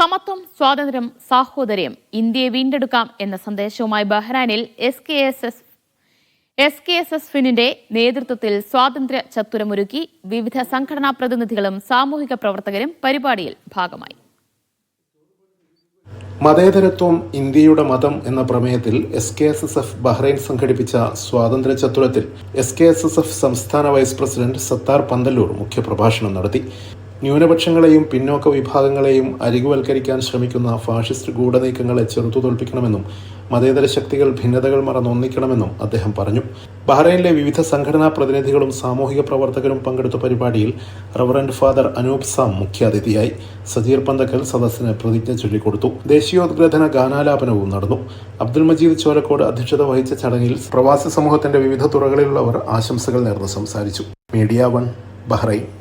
സമത്വം സ്വാതന്ത്ര്യം സാഹോദര്യം ഇന്ത്യയെ വീണ്ടെടുക്കാം എന്ന സന്ദേശവുമായി ബഹ്റാനിൽ S K S S S K S S ഫിനിന്റെ നേതൃത്വത്തിൽ സ്വാതന്ത്ര്യ ചത്തുരമൊരുക്കി വിവിധ സംഘടനാ പ്രതിനിധികളും സാമൂഹിക പ്രവർത്തകരും പരിപാടിയിൽ ഭാഗമായി. മതേതരത്വം ഇന്ത്യയുടെ മതം എന്ന പ്രമേയത്തിൽ S K S S F Bahrain സംഘടിപ്പിച്ച സ്വാതന്ത്ര്യ ചത്തുരത്തിൽ S K S S F സംസ്ഥാന വൈസ് പ്രസിഡന്റ് സത്താർ പന്തല്ലൂർ മുഖ്യപ്രഭാഷണം നടത്തി. ന്യൂനപക്ഷങ്ങളെയും പിന്നോക്ക വിഭാഗങ്ങളെയും അരികുവൽക്കരിക്കാൻ ശ്രമിക്കുന്ന ഫാഷിസ്റ്റ് ഗൂഢനീക്കങ്ങളെ ചെറുത്തു തോൽപ്പിക്കണമെന്നും മതേതര ശക്തികൾ ഭിന്നതകൾ മറന്ന് ഒന്നിക്കണമെന്നും അദ്ദേഹം പറഞ്ഞു. ബഹ്റൈനിലെ വിവിധ സംഘടനാ പ്രതിനിധികളും സാമൂഹിക പ്രവർത്തകരും പങ്കെടുത്ത പരിപാടിയിൽ റവറന്റ് ഫാദർ അനൂപ് സാം മുഖ്യാതിഥിയായി സജീർ പന്തക്കൽ സദസ്സിന് പ്രതിജ്ഞ ചൊല്ലിക്കൊടുത്തു. ദേശീയോദ്ഗ്രഥന ഗാനാലാപനവും നടന്നു. അബ്ദുൽ മജീദ് ചോലക്കോട് അധ്യക്ഷത വഹിച്ച ചടങ്ങിൽ പ്രവാസി സമൂഹത്തിന്റെ വിവിധ തുറകളിലുള്ളവർ ആശംസകൾ നേർന്ന് സംസാരിച്ചു. Media one Bahrain.